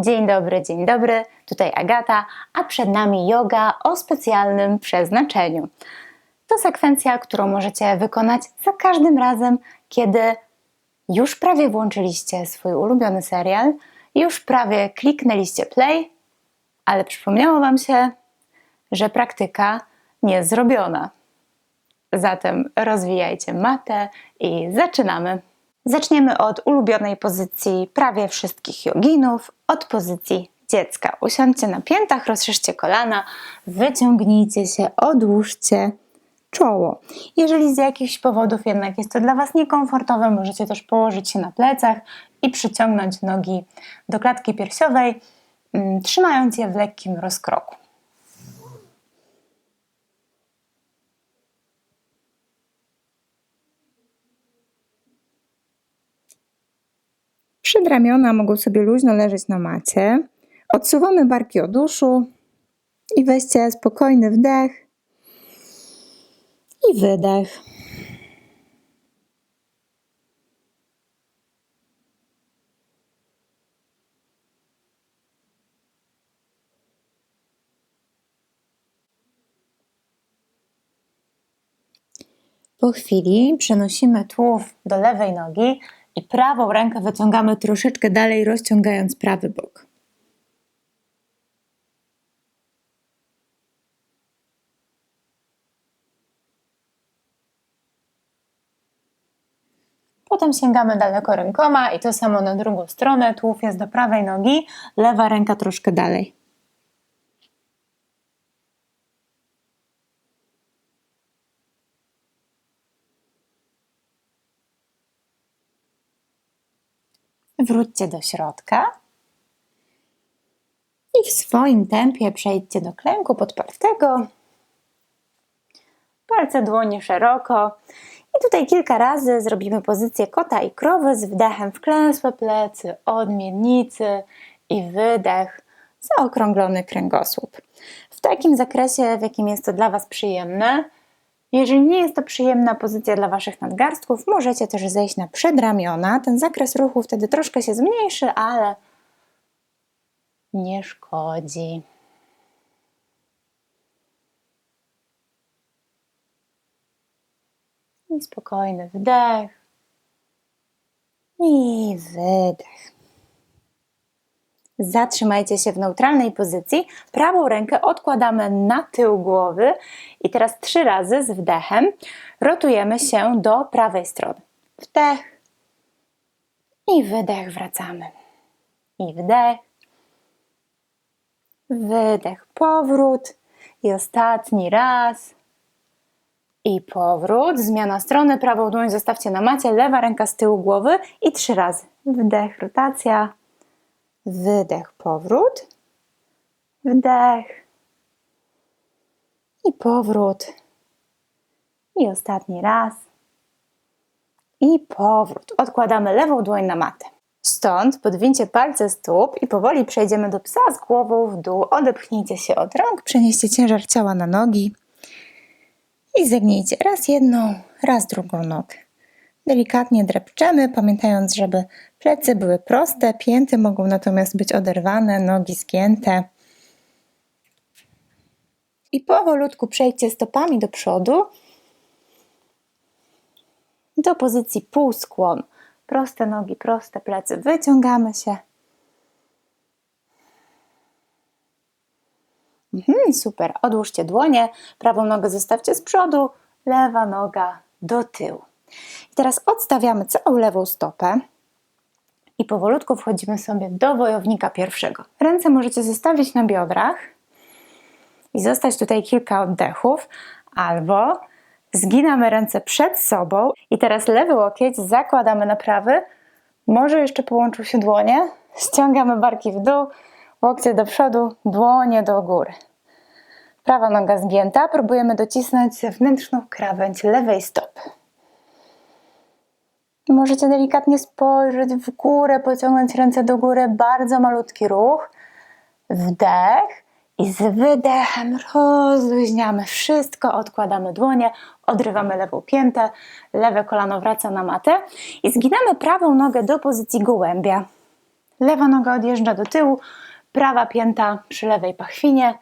Dzień dobry, dzień dobry. Tutaj Agata, a przed nami yoga o specjalnym przeznaczeniu. To sekwencja, którą możecie wykonać za każdym razem, kiedy już prawie włączyliście swój ulubiony serial, już prawie kliknęliście play, ale przypomniało Wam się, że praktyka nie zrobiona. Zatem rozwijajcie matę i zaczynamy. Zaczniemy od ulubionej pozycji prawie wszystkich joginów, od pozycji dziecka. Usiądźcie na piętach, rozszerzcie kolana, wyciągnijcie się, odłóżcie czoło. Jeżeli z jakichś powodów jednak jest to dla Was niekomfortowe, możecie też położyć się na plecach i przyciągnąć nogi do klatki piersiowej, mm, trzymając je w lekkim rozkroku. Przedramiona mogą sobie luźno leżeć na macie. Odsuwamy barki od uszu i weźcie spokojny wdech i wydech. Po chwili przenosimy tułów do lewej nogi i prawą rękę wyciągamy troszeczkę dalej, rozciągając prawy bok. Potem sięgamy daleko rękoma i to samo na drugą stronę. Tułów jest do prawej nogi, lewa ręka troszkę dalej. Wróćcie do środka i w swoim tempie przejdźcie do klęku podpartego. Palce dłoni szeroko. I tutaj kilka razy zrobimy pozycję kota i krowy z wdechem w klęsłe plecy, od miednicy i wydech, zaokrąglony kręgosłup. W takim zakresie, w jakim jest to dla Was przyjemne. Jeżeli nie jest to przyjemna pozycja dla Waszych nadgarstków, możecie też zejść na przedramiona. Ten zakres ruchu wtedy troszkę się zmniejszy, ale nie szkodzi. I spokojny wdech i wydech. Zatrzymajcie się w neutralnej pozycji. Prawą rękę odkładamy na tył głowy. I teraz trzy razy z wdechem rotujemy się do prawej strony. Wdech i wydech, wracamy. I wdech, wydech, powrót. I ostatni raz. I powrót, zmiana strony, prawą dłoń zostawcie na macie, lewa ręka z tyłu głowy. I trzy razy. Wdech, rotacja, wydech, powrót, wdech i powrót. I ostatni raz. I powrót. Odkładamy lewą dłoń na matę. Stąd podwincie palce stóp i powoli przejdziemy do psa z głową w dół. Odepchnijcie się od rąk, przenieście ciężar ciała na nogi i zegnijcie raz jedną, raz drugą nogę. Delikatnie drepczemy, pamiętając, żeby plecy były proste, pięty mogą natomiast być oderwane, nogi zgięte. I powolutku przejdźcie stopami do przodu do pozycji półskłon. Proste nogi, proste plecy. Wyciągamy się. Mhm, super. Odłóżcie dłonie, prawą nogę zostawcie z przodu, lewa noga do tyłu. I teraz odstawiamy całą lewą stopę i powolutku wchodzimy sobie do wojownika pierwszego. Ręce możecie zostawić na biodrach i zostać tutaj kilka oddechów, albo zginamy ręce przed sobą i teraz lewy łokieć zakładamy na prawy, może jeszcze połączył się dłonie, ściągamy barki w dół, łokcie do przodu, dłonie do góry. Prawa noga zgięta, próbujemy docisnąć zewnętrzną krawędź lewej stopy. Możecie delikatnie spojrzeć w górę, pociągnąć ręce do góry, bardzo malutki ruch. Wdech i z wydechem rozluźniamy wszystko, odkładamy dłonie, odrywamy lewą piętę, lewe kolano wraca na matę i zginamy prawą nogę do pozycji gołębia. lewa noga odjeżdża do tyłu, prawa pięta przy lewej pachwinie.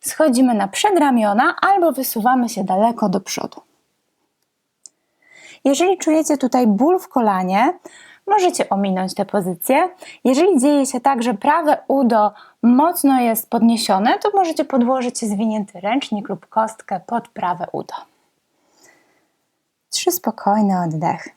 Schodzimy na przedramiona albo wysuwamy się daleko do przodu. Jeżeli czujecie tutaj ból w kolanie, możecie ominąć tę pozycję. Jeżeli dzieje się tak, że prawe udo mocno jest podniesione, to możecie podłożyć zwinięty ręcznik lub kostkę pod prawe udo. Trzy spokojne oddechy.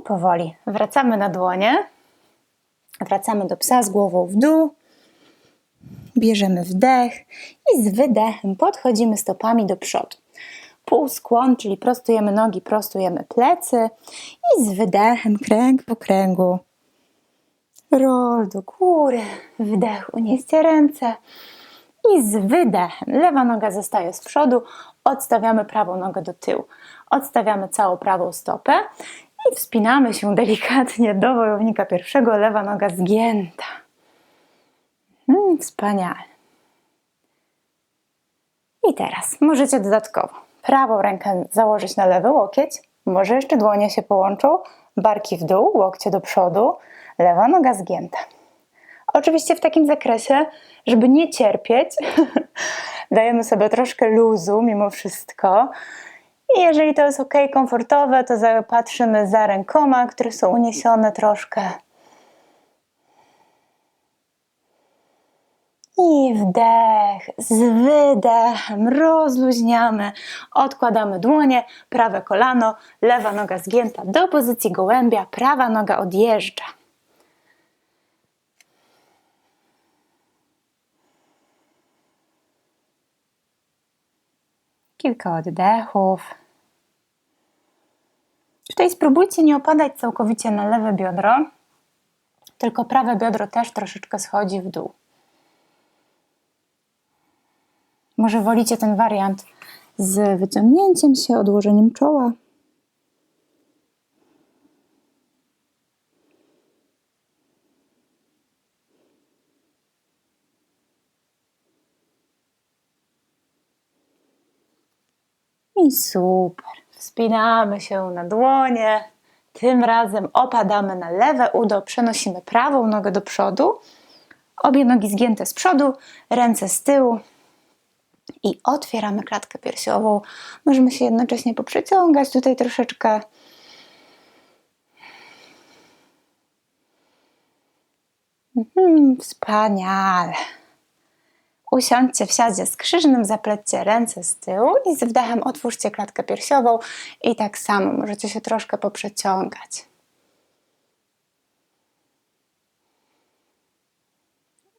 I powoli wracamy na dłonie. Wracamy do psa z głową w dół. Bierzemy wdech i z wydechem podchodzimy stopami do przodu. Półskłon, czyli prostujemy nogi, prostujemy plecy i z wydechem kręg po kręgu. Roll do góry, wdech, unieście ręce i z wydechem lewa noga zostaje z przodu, odstawiamy prawą nogę do tyłu. Odstawiamy całą prawą stopę i wspinamy się delikatnie do wojownika pierwszego, lewa noga zgięta. Hmm, wspaniale. I teraz możecie dodatkowo prawą rękę założyć na lewy łokieć, może jeszcze dłonie się połączą, barki w dół, łokcie do przodu, lewa noga zgięta. Oczywiście w takim zakresie, żeby nie cierpieć, dajemy sobie troszkę luzu mimo wszystko. I jeżeli to jest ok, komfortowe, to patrzymy za rękoma, które są uniesione troszkę. I wdech, z wydechem rozluźniamy, odkładamy dłonie, prawe kolano, lewa noga zgięta do pozycji gołębia, prawa noga odjeżdża. Kilka oddechów. Tutaj spróbujcie nie opadać całkowicie na lewe biodro, tylko prawe biodro też troszeczkę schodzi w dół. Może wolicie ten wariant z wyciągnięciem się, odłożeniem czoła. I super. Wspinamy się na dłonie. Tym razem opadamy na lewe udo, przenosimy prawą nogę do przodu. Obie nogi zgięte z przodu, ręce z tyłu. I otwieramy klatkę piersiową. Możemy się jednocześnie poprzeciągać tutaj troszeczkę. Mhm, wspaniale. Usiądźcie w siadzie skrzyżnym, zaplećcie ręce z tyłu i z wdechem otwórzcie klatkę piersiową i tak samo możecie się troszkę poprzeciągać.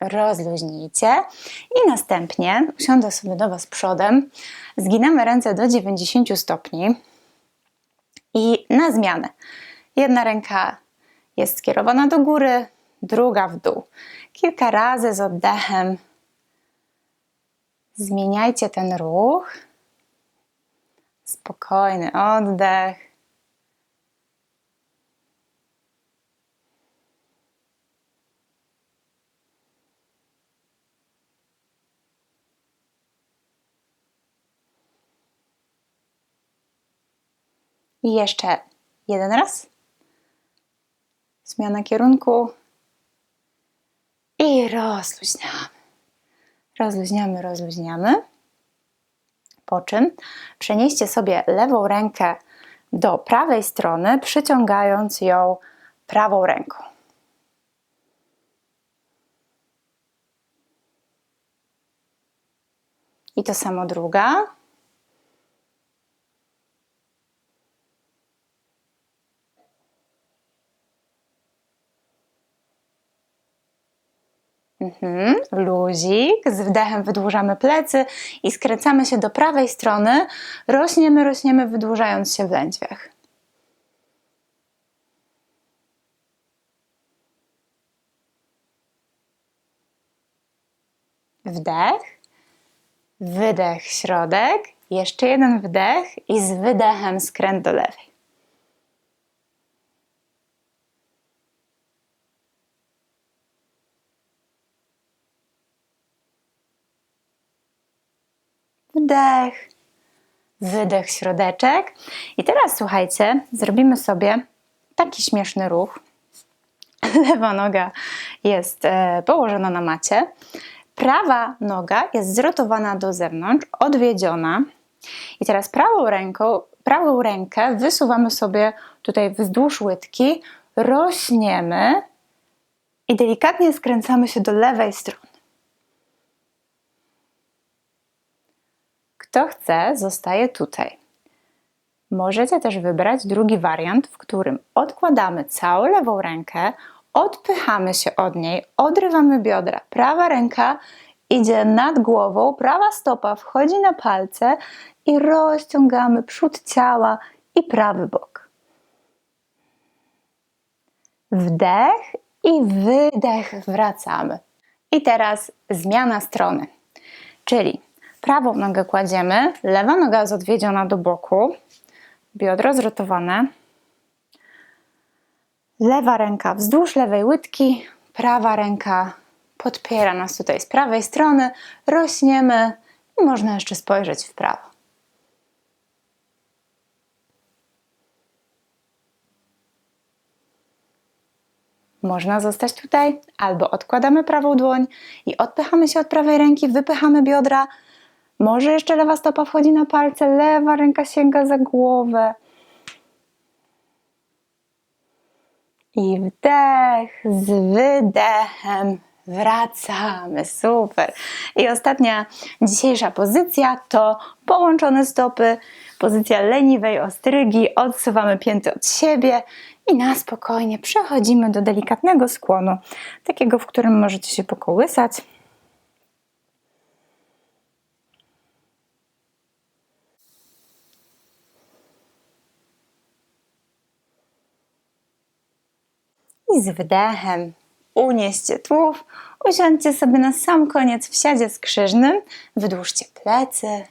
Rozluźnijcie i następnie usiądę sobie do Was przodem, zginamy ręce do 90 stopni i na zmianę. Jedna ręka jest skierowana do góry, druga w dół. Kilka razy z oddechem Zmieniajcie ten ruch. Spokojny oddech. I jeszcze jeden raz. Zmiana kierunku. I rozluźniamy. Rozluźniamy, rozluźniamy. Po czym przenieście sobie lewą rękę do prawej strony, przyciągając ją prawą ręką. I to samo druga. Mhm. Luzik. Z wdechem wydłużamy plecy i skręcamy się do prawej strony. Rośniemy, rośniemy, wydłużając się w lędźwiach. Wdech, wydech, środek, jeszcze jeden wdech i z wydechem skręt do lewej. Wdech, wydech, środeczek. I teraz słuchajcie, zrobimy sobie taki śmieszny ruch. Lewa noga jest e, położona na macie. Prawa noga jest zrotowana do zewnątrz, odwiedziona. I teraz prawą ręką, prawą rękę wysuwamy sobie tutaj wzdłuż łydki, rośniemy i delikatnie skręcamy się do lewej strony. Kto chce, zostaje tutaj. Możecie też wybrać drugi wariant, w którym odkładamy całą lewą rękę, odpychamy się od niej, odrywamy biodra. Prawa ręka idzie nad głową, prawa stopa wchodzi na palce i rozciągamy przód ciała i prawy bok. Wdech i wydech wracamy. I teraz zmiana strony. Czyli prawą nogę kładziemy, lewa noga jest odwiedziona do boku, biodro zrotowane. Lewa ręka wzdłuż lewej łydki, prawa ręka podpiera nas tutaj z prawej strony, rośniemy i można jeszcze spojrzeć w prawo. Można zostać tutaj, albo odkładamy prawą dłoń i odpychamy się od prawej ręki, wypychamy biodra. Może jeszcze lewa stopa wchodzi na palce, lewa ręka sięga za głowę. I wdech z wydechem wracamy. Super. I ostatnia dzisiejsza pozycja to połączone stopy, pozycja leniwej ostrygi. Odsuwamy pięty od siebie i na spokojnie przechodzimy do delikatnego skłonu, takiego, w którym możecie się pokołysać. I z wdechem unieście tułów, usiądźcie sobie na sam koniec w siadzie skrzyżnym, wydłużcie plecy.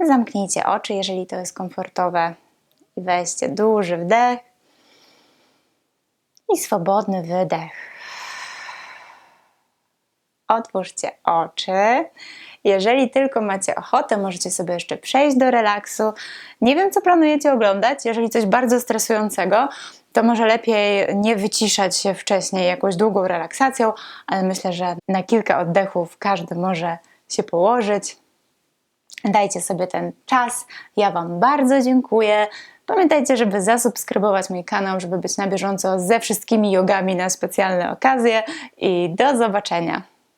Zamknijcie oczy, jeżeli to jest komfortowe i weźcie duży wdech i swobodny wydech. Otwórzcie oczy. Jeżeli tylko macie ochotę, możecie sobie jeszcze przejść do relaksu. Nie wiem, co planujecie oglądać. Jeżeli coś bardzo stresującego, to może lepiej nie wyciszać się wcześniej jakąś długą relaksacją, ale myślę, że na kilka oddechów każdy może się położyć. Dajcie sobie ten czas. Ja Wam bardzo dziękuję. Pamiętajcie, żeby zasubskrybować mój kanał, żeby być na bieżąco ze wszystkimi jogami na specjalne okazje i do zobaczenia.